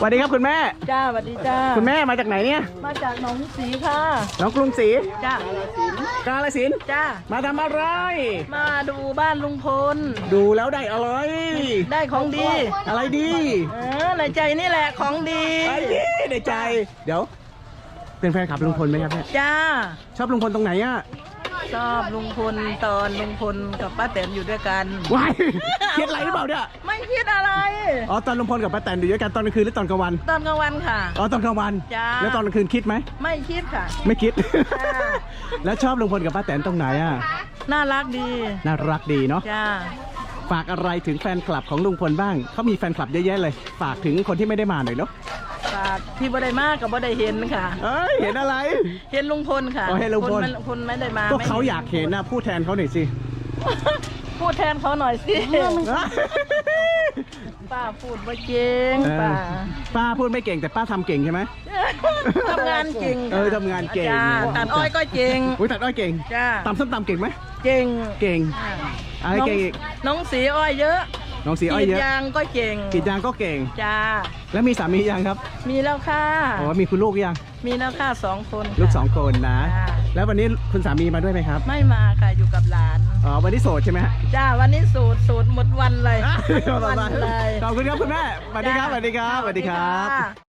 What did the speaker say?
สวัสดีครับคุณแม่ จ้าสวัสดีจ้าคุณแม่มาจากไหนเนี่ย มาจากหนองสีค่ะ น้องกรุงศรีจ้ากาลสินธุ์จ้า มาทำอะไร มาดูบ้านลุงพล ดูแล้วได้อะไร ได้ของดี อะไรดีเออในใจนี่แหละของดีไอ้ยี่ในใจ เดี๋ยว เป็นแฟนคลับลุงพลไหมครับเนี่ยจ้า ชอบลุงพลตรงไหนอะ ชอบลุงพลตอนลุงพลกับป้าแตนอยู่ด้วยกันวายคิดอะไรหรือเปล่าเนี่ยไม่คิดอะไร อ๋อตอนลุงพลกับป้าแตนอยู่ด้วยกันตอนกลางคืนหรือตอนกลางวันตอนกลางวันค่ะ อ๋อตอนกลางวันจ้า แล้วตอนกลางคืนคิดไหมไม่คิดค่ะ ไม่คิด จ้า แล้วชอบลุงพลกับป้าแตนตรงไหนอะน่ารักดีน่ารักดีเนาะจ้าฝากอะไรถึงแฟนคลับของลุงพลบ้างเขามีแฟนคลับเยอะแยะเลย ฝากถึงคนที่ไม่ได้มาหน่อยเนาะ ฝากที่บ่ได้มากกับบ่ได้เห็นค่ะ เอ้ยเห็นอะไร เห็นลุงพลค่ะอ๋อเห็นลุงพลคนมันคนไม่ได้มาก็ไม่เขาอยากเห็นนะพูดแทนเขาหน่อยสิพูดแทนเขาหน่อยสิป้าพูดว่าเก่งเออป้าป้าพูดไม่เก่งแต่ป้าทำเก่งใช่ไหม ทำงานเก่งเออทำงานเก่ง จ้าตัดอ้อยก็เก่ง อุ้ยตัดอ้อยเก่งจ้า ตำส้มตำเก่งไหมเก่งเก่งอ่าอะไรน้องเก่งอีกน้องสีอ้อยเยอะ น้องสีอ้อยเยอะกรีดยางก็เก่งกรีดยางก็เก่ง จ้า แล้วมีสามียังครับมีแล้วค่ะ อ๋อมีคุณลูกยังมีแล้วค่ะสองคนค่ะ ลูกสองคนนะจ้าแล้ววันนี้คุณสามีมาด้วยไหมครับไม่มาค่ะอยู่กับหลาน อ๋อวันนี้โสดใช่ไหมฮะ จ้า วันนี้สูตรสูตรหมดวันเลยอะหมดวันเลย ขอบคุณครับคุณแม่สวัสดีครับสวัสดีครับสวัสดีครับ จ้า